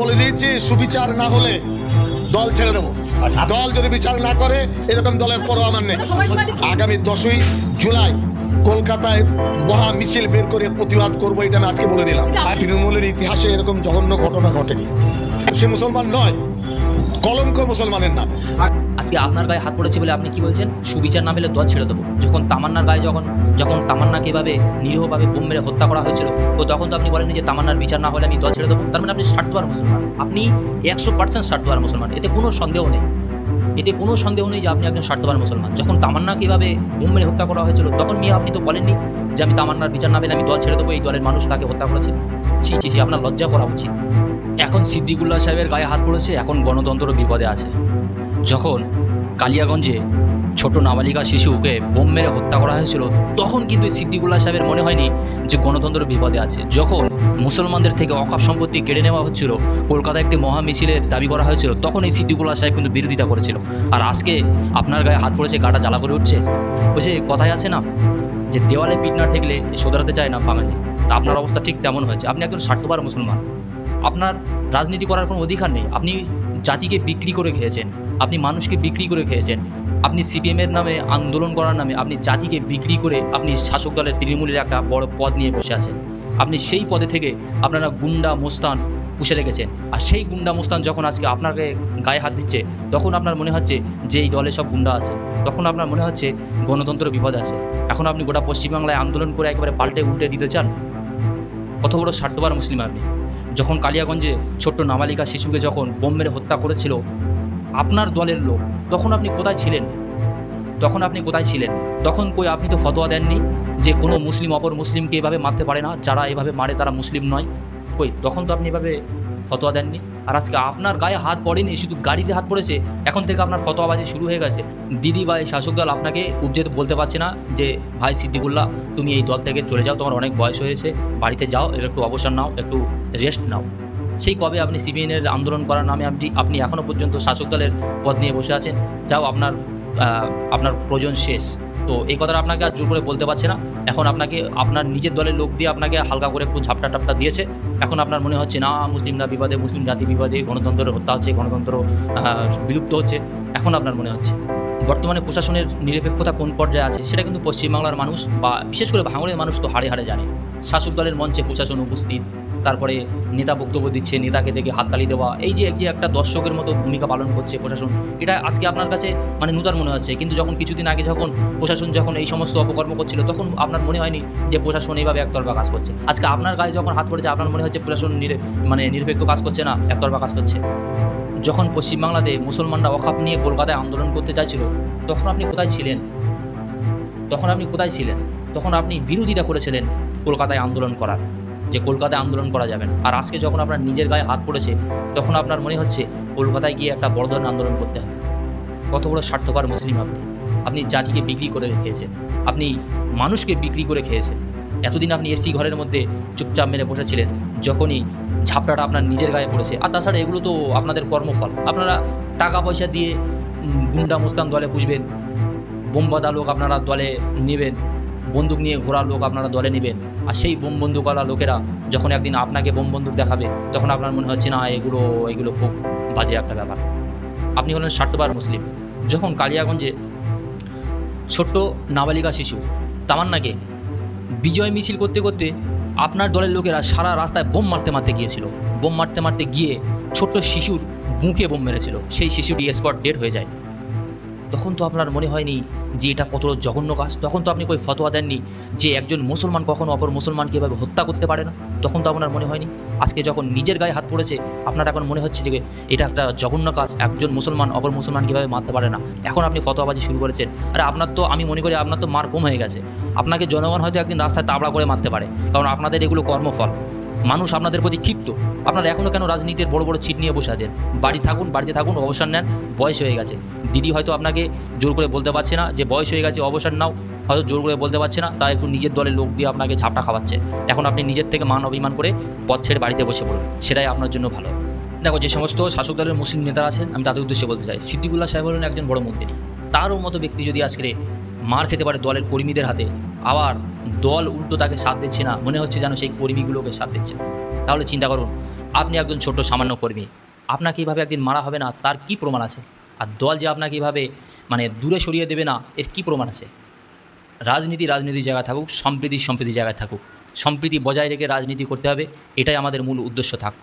বলে দিয়েছি, সুবিচার না হলে দল ছেড়ে দেবো। দল যদি বিচার না করে, এরকম দলের পরও আমার নেই। আগামী দশই জুলাই কলকাতায় মহা মিছিল বের করে প্রতিবাদ করব, এটা আমি আজকে বলে দিলাম। তৃণমূলের ইতিহাসে এরকম জঘন্য ঘটনা ঘটেনি। সে মুসলমান নয়, কলঙ্ক মুসলমানের নামে। আজকে আপনার গায়ে হাত পড়েছে বলে আপনি কি বলছেন? সুবিচার না পেলে দল ছেড়ে দেবো। যখন তামান্নার গায়ে যখন যখন তামান্নাকে এভাবে নিরীহভাবে বোম মেরে হত্যা করা হয়েছিল, তো তখন তো আপনি বলেননি যে তামান্নার বিচার না হলে আমি দল ছেড়ে দেবো। তার মানে আপনি ষাটবার মুসলমান। আপনি একশো পার্সেন্ট ষাটবার মুসলমান। এতে কোনো সন্দেহ নেই। এতে কোনো সন্দেহ নেই যে আপনি একজন স্বার্থবান মুসলমান। যখন তামান্নাকে এভাবে বোম মেরে হত্যা করা হয়েছিল, তখন নিয়ে আপনি তো বলেননি যে আমি তামান্নার বিচার না পেলে আমি দল ছেড়ে দেবো, এই দলের মানুষ তাকে হত্যা করেছে। ছি ছি ছি, আপনার লজ্জা করা উচিত। এখন সিদ্দিকুল্লাহ সাহেবের গায়ে হাত পড়েছে, এখন গণতন্ত্র বিপদে আছে। যখন কালিয়াগঞ্জে ছোট নাবালিকা শিশুকে বোম মেরে হত্যা করা হয়েছিল, তখন কিন্তু সিদ্দিকুল্লাহ সাহেবের মনে হয়নি যে গণতন্ত্র বিপদে আছে। যখন মুসলমানদের থেকে অকাপ সম্পত্তি কেড়ে নেওয়া হচ্ছিল, কলকাতায় একটি মহা মিছিলের দাবি করা হয়েছিল, তখন এই সিদ্দিকুল্লাহ সাহেব কিন্তু বিরোধিতা করেছিল। আর আজকে আপনার গায়ে হাত পড়েছে, গাটা জ্বালা করে উঠছে? ওই যে কথায় আছে না, যে দেওয়ালে পিঠ না ঠেকলে শোধরাতে চায় না বাঙালি। তা আপনার অবস্থা ঠিক তেমন হয়েছে। আপনি একজন স্বার্থবার মুসলমান। আপনার রাজনীতি করার কোনো অধিকার নেই। আপনি জাতিকে বিক্রি করে খেয়েছেন। আপনি মানুষকে বিক্রি করে খেয়েছেন। আপনি সিপিএমের নামে আন্দোলন করার নামে আপনি জাতিকে বিক্রি করে আপনি শাসক দলের তৃণমূলের একটা বড় পদ নিয়ে বসে আছেন। আপনি সেই পদে থেকে আপনারা গুন্ডা মোস্তান পুষে রেখেছেন। আর সেই গুন্ডা মোস্তান যখন আজকে আপনাকে গায়ে হাত দিচ্ছে, তখন আপনার মনে হচ্ছে যে এই দলে সব গুন্ডা আছে। তখন আপনার মনে হচ্ছে গণতন্ত্র বিপদ আছে। এখন আপনি গোটা পশ্চিমবাংলায় আন্দোলন করে একেবারে পাল্টে উল্টে দিতে চান? কত বড় স্বার্থবার মুসলিম আপনি। যখন কালিয়াগঞ্জে ছোট্ট নাবালিকা শিশুকে যখন বোম মেরে হত্যা করেছিল আপনার দলের লোক, তখন আপনি কোথায় ছিলেন? তখন আপনি কোথায় ছিলেন? তখন কই আপনি তো ফতোয়া দেননি যে কোনো মুসলিম অপর মুসলিমকে এভাবে মারতে পারে না, যারা এভাবে মারে তারা মুসলিম নয়? কই, তখন তো আপনি এভাবে ফতোয়া দেননি? আর আজকে আপনার গায়ে হাত পড়েনি, শুধু গাড়িতে হাত পড়েছে, এখন থেকে আপনার ফতোয়াবাজি শুরু হয়ে গেছে। দিদি বা এই শাসক দল আপনাকে উজ্জেত বলতে পারছে না যে, ভাই সিদ্দিকুল্লাহ, তুমি এই দল থেকে চলে যাও, তোমার অনেক বয়স হয়েছে, বাড়িতে যাও এবার একটু অবসর নাও, একটু রেস্ট নাও। সেই কবে আপনি সিবিএনের আন্দোলন করার নামে আপনি আপনি এখনও পর্যন্ত শাসক দলের পদ নিয়ে বসে আছেন? যাও আপনার আপনার প্রয়োজন শেষ। তো এই কথাটা আপনাকে আর জোর করে বলতে পারছে না। এখন আপনাকে, আপনার নিজের দলের লোক দিয়ে আপনাকে হালকা করে একটু ঝাপটা টাপটা দিয়েছে। এখন আপনার মনে হচ্ছে, না, মুসলিমরা বিবাদে, মুসলিম জাতি বিবাদে গণতন্ত্রের হত্যা হচ্ছে, গণতন্ত্র বিলুপ্ত হচ্ছে। এখন আপনার মনে হচ্ছে, বর্তমানে প্রশাসনের নিরপেক্ষতা কোন পর্যায়ে আছে সেটা কিন্তু পশ্চিমবাংলার মানুষ বা বিশেষ করে ভাঙড়ের মানুষ তো হাড়ে হাড়ে জানে। শাসক দলের মঞ্চে প্রশাসন উপস্থিত তারপরে নেতা বক্তব্য দিচ্ছে, নেতাকে দেখে হাততালি দেওয়া, এই যে যে একটা দর্শকের মতো ভূমিকা পালন করছে প্রশাসন, এটা আজকে আপনার কাছে মানে নূতন মনে হচ্ছে। কিন্তু যখন কিছুদিন আগে যখন প্রশাসন যখন এই সমস্ত অপকর্ম করছিল, তখন আপনার মনে হয়নি যে প্রশাসন এইভাবে একতরফা কাজ করছে? আজকে আপনার গায়ে যখন হাত পড়েছে, আপনার মনে হচ্ছে প্রশাসন মানে নিরপেক্ষ কাজ করছে না, একতরফা কাজ করছে? যখন পশ্চিমবাংলাতে মুসলমানরা অখাপ নিয়ে কলকাতায় আন্দোলন করতে চাইছিল, তখন আপনি কোথায় ছিলেন? তখন আপনি কোথায় ছিলেন? তখন আপনি বিরোধিতা করেছিলেন কলকাতায় আন্দোলন করার। যে কলকাতায় আন্দোলন করা যাবে না। আর আজকে যখন আপনার নিজের গায়ে হাত পড়েছে, তখন আপনার মনে হচ্ছে কলকাতায় গিয়ে একটা বড় ধরনের আন্দোলন করতে হবে। কত বড় স্বার্থপর মুসলিম আপনি। আপনি জাতিকে বিক্রি করে খেয়েছেন। আপনি মানুষকে বিক্রি করে খেয়েছেন। এতদিন আপনি এসি ঘরের মধ্যে চুপচাপ মেরে বসেছিলেন, যখনই ঝাপটাটা আপনার নিজের গায়ে পড়েছে। আর তাছাড়া এগুলো তো আপনাদের কর্মফল। আপনারা টাকা পয়সা দিয়ে গুন্ডা মুস্তান দলে পুষবেন, বোমবাদা লোক আপনারা দলে নেবেন। বন্দুক নিয়ে ঘোরা লোক আপনারা দলে নেবেন। আর সেই বোম বন্দুকওয়ালা লোকেরা যখন একদিন আপনাকে বোম বন্দুক দেখাবে, তখন আপনার মনে হচ্ছে, না, এগুলো এগুলো খুব বাজে একটা ব্যাপার। আপনি হলেন স্বার্থবার মুসলিম। যখন কালিয়াগঞ্জে ছোট্ট নাবালিকা শিশু তামান্নাকে বিজয় মিছিল করতে করতে আপনার দলের লোকেরা সারা রাস্তায় বোম মারতে মারতে গিয়েছিল। বোম মারতে মারতে গিয়ে ছোট্ট শিশুর বুকে বোম মেরেছিল। সেই শিশুটি স্পট ডেড হয়ে যায়। তখন তো আপনার মনে হয়নি যে এটা কত জঘন্য কাজ? তখন তো আপনি কই ফতোয়া দেননি যে একজন মুসলমান কখনো অপর মুসলমানকে এভাবে হত্যা করতে পারে না? তখন তো আপনার মনে হয়নি? আজকে যখন নিজের গায়ে হাত পড়েছে, আপনার এখন মনে হচ্ছে যে এটা একটা জঘন্য কাজ, একজন মুসলমান অপর মুসলমান কীভাবে মারতে পারে না। এখন আপনি ফতোয়াবাজি শুরু করেছেন। আরে আপনার তো, আমি মনে করি আপনার তো মার কম হয়ে গেছে। আপনাকে জনগণ হয়তো একদিন রাস্তায় তাবড়া করে মারতে পারে। কারণ আপনাদের এগুলো কর্মফল। মানুষ আপনাদের প্রতি ক্ষিপ্ত। আপনারা এখনও কেন রাজনীতির বড় বড় ছিট নিয়ে বসে আছেন? বাড়ি থাকুন, বাড়িতে থাকুন, অবসর নেন, বয়স হয়ে গেছে। দিদি হয়তো আপনাকে জোর করে বলতে পারছে না যে, বয়স হয়ে গেছে, অবসর নাও। হয়তো জোর করে বলতে পারছে না তাই একটু নিজের দলের লোক দিয়ে আপনাকে ঝাপটা খাওয়াচ্ছে। এখন আপনি নিজের থেকে মান অভিমান করে পথ ছেড়ে বাড়িতে বসে পড়ুন। সেটাই আপনার জন্য ভালো। দেখো, যে সমস্ত শাসক দলের মুসলিম নেতারা আছেন, আমি তাদের উদ্দেশ্যে বলতে চাই। সিদ্দিকুল্লাহ সাহেব হলেন একজন বড় মন্ত্রী। তারও মতো ব্যক্তি যদি আজকে মার খেতে পারে দলের কর্মীদের হাতে আবার দল উল্টো তাকে সাথ দিচ্ছে না। মনে হচ্ছে যেন সেই কর্মীগুলোকে সাথ দিচ্ছে। তাহলে চিন্তা করুন, আপনি একজন ছোট সামান্য কর্মী। আপনাকে এইভাবে একদিন মারা হবে না, তার কি প্রমাণ আছে? আর দল যে আপনাকে এইভাবে মানে দূরে সরিয়ে দেবে না, এর কি প্রমাণ আছে? রাজনীতি রাজনীতির জায়গায় থাকুক, সম্প্রীতি সম্প্রীতির জায়গায় থাকুক। সম্প্রীতি বজায় রেখে রাজনীতি করতে হবে, এটাই আমাদের মূল উদ্দেশ্য থাক।